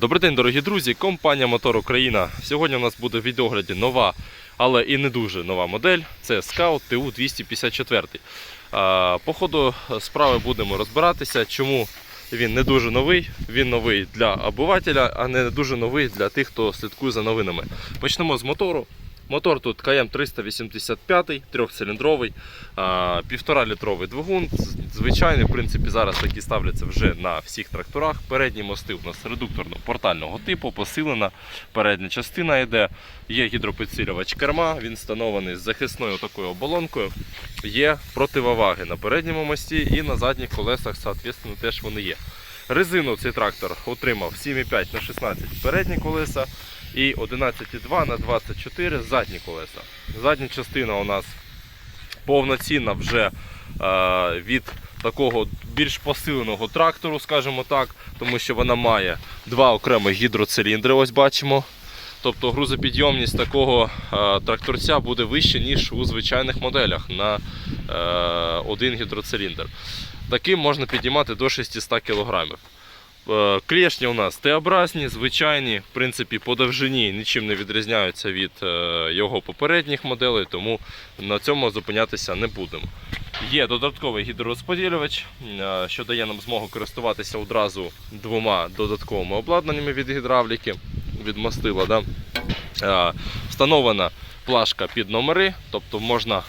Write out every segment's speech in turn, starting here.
Добрий день, дорогі друзі! Компанія Мотор Україна. Сьогодні у нас буде в відогляді нова, але і не дуже нова модель. Це Scout TU 254. А, По ходу справи будемо розбиратися, чому він не дуже новий. Він новий для обивателя, а не дуже новий для тих, хто слідкує за новинами. Почнемо з мотору. Мотор тут КМ 385, трьохциліндровий, а, півтора літровий двигун. Звичайний, в принципі, зараз такі ставляться вже на всіх тракторах. Передні мости у нас редукторно-портального типу, посилена передня частина йде. Є гідропідсилювач керма, він встановлений з захисною такою оболонкою. Є противоваги на передньому мості і на задніх колесах, соответственно, теж вони є. Резину цей трактор отримав 7,5 на 16 передні колеса і 11,2 на 24 задні колеса. Задня частина у нас повноцінна вже е, від такого більш посиленого трактору, скажімо так, тому що вона має два окремі гідроциліндри, ось бачимо. Тобто грузопідйомність такого е, тракторця буде вища, ніж у звичайних моделях на е, один гідроциліндр. Таким можна підіймати до 600 кг. Е, Клешні у нас Т-образні, звичайні, в принципі, по довжині нічим не відрізняються від е, його попередніх моделей, тому на цьому зупинятися не будемо. Є додатковий гідророзподілювач, е, що дає нам змогу користуватися одразу двома додатковими обладнаннями від гідравліки, від мастила. Да? Встановлена плашка під номери, тобто можна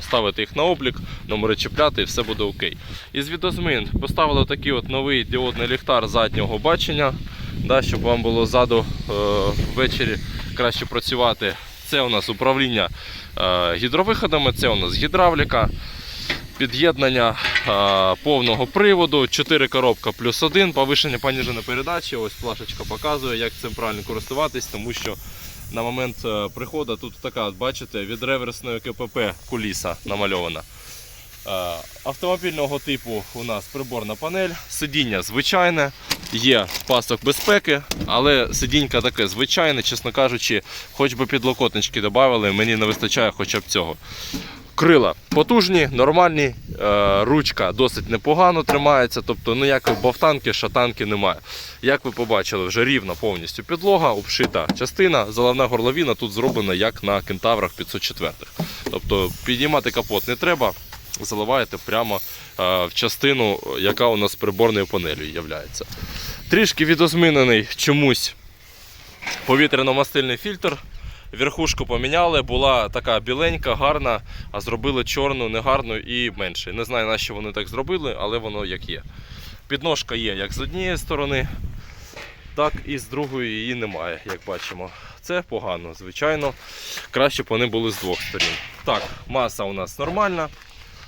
ставити їх на облік, номери чіпляти і все буде окей. Із відозмін поставили такий от новий діодний ліхтар заднього бачення, да, щоб вам було ззаду е, ввечері краще працювати. Це у нас управління е, гідровиходами, це у нас гідравліка. Під'єднання е, повного приводу, 4 коробка плюс 1, повишення поніженої передачі. Ось плашечка показує, як цим правильно користуватись, тому що на момент е, приходу тут така, бачите, від реверсної КПП куліса намальована. Е, Автомобільного типу у нас приборна панель, сидіння звичайне, є пасок безпеки, але сидінька таке звичайне, чесно кажучи, хоч би підлокотнички додали, мені не вистачає хоча б цього. Крила потужні, нормальні, е, ручка досить непогано тримається, тобто ніякої бовтанки, шатанки немає. Як ви побачили, вже рівна повністю підлога, обшита частина, заливна горловина тут зроблена як на кентаврах 504. Тобто підіймати капот не треба, заливаєте прямо е, в частину, яка у нас приборною панелью є. Трішки відозмінений чомусь повітряно-мастильний фільтр. Верхушку поміняли, була така біленька, гарна, а зробили чорну, негарну і менше. Не знаю, на що вони так зробили, але воно як є. Підножка є як з однієї сторони, так і з другої її немає, як бачимо. Це погано, звичайно. Краще б вони були з двох сторін. Так, маса у нас нормальна.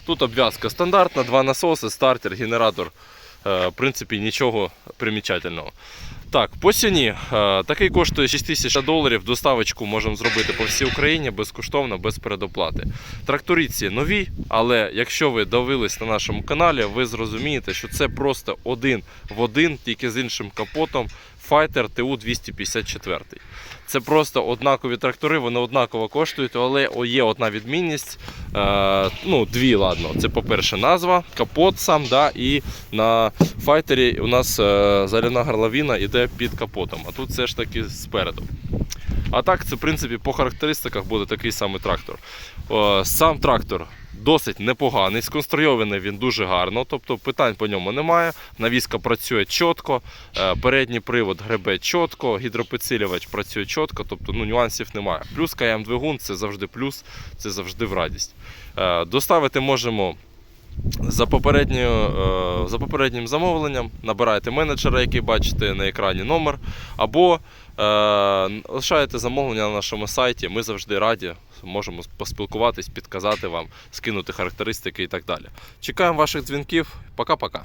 Тут обв'язка стандартна, два насоси, стартер, генератор. Е, В принципі, нічого примічательного. Так, по ціні. Е, Такий коштує 6 тисяч доларів. Доставочку можемо зробити по всій Україні безкоштовно, без передоплати. Тракториці нові, але якщо ви дивились на нашому каналі, ви зрозумієте, що це просто один в один, тільки з іншим капотом. Fighter TU 254. Це просто однакові трактори, вони однаково коштують, але є одна відмінність. Е, ну, дві, ладно. Це, по-перше, назва, капот сам, да, і на файтері у нас е, заляна горловина під капотом, а тут все ж таки спереду. А так, це в принципі по характеристиках буде такий самий трактор. Сам трактор досить непоганий, сконструйований він дуже гарно, тобто питань по ньому немає. Навіска працює чітко, е, передній привод гребе чітко, гідропідсилювач працює чітко, тобто ну, нюансів немає. Плюс КМ двигун це завжди плюс, це завжди в радість. Е, Доставити можемо. За, е, за попереднім замовленням набираєте менеджера, який бачите на екрані номер, або е, лишаєте замовлення на нашому сайті. Ми завжди раді можемо поспілкуватись, підказати вам, скинути характеристики і так далі. Чекаємо ваших дзвінків. Пока-пока.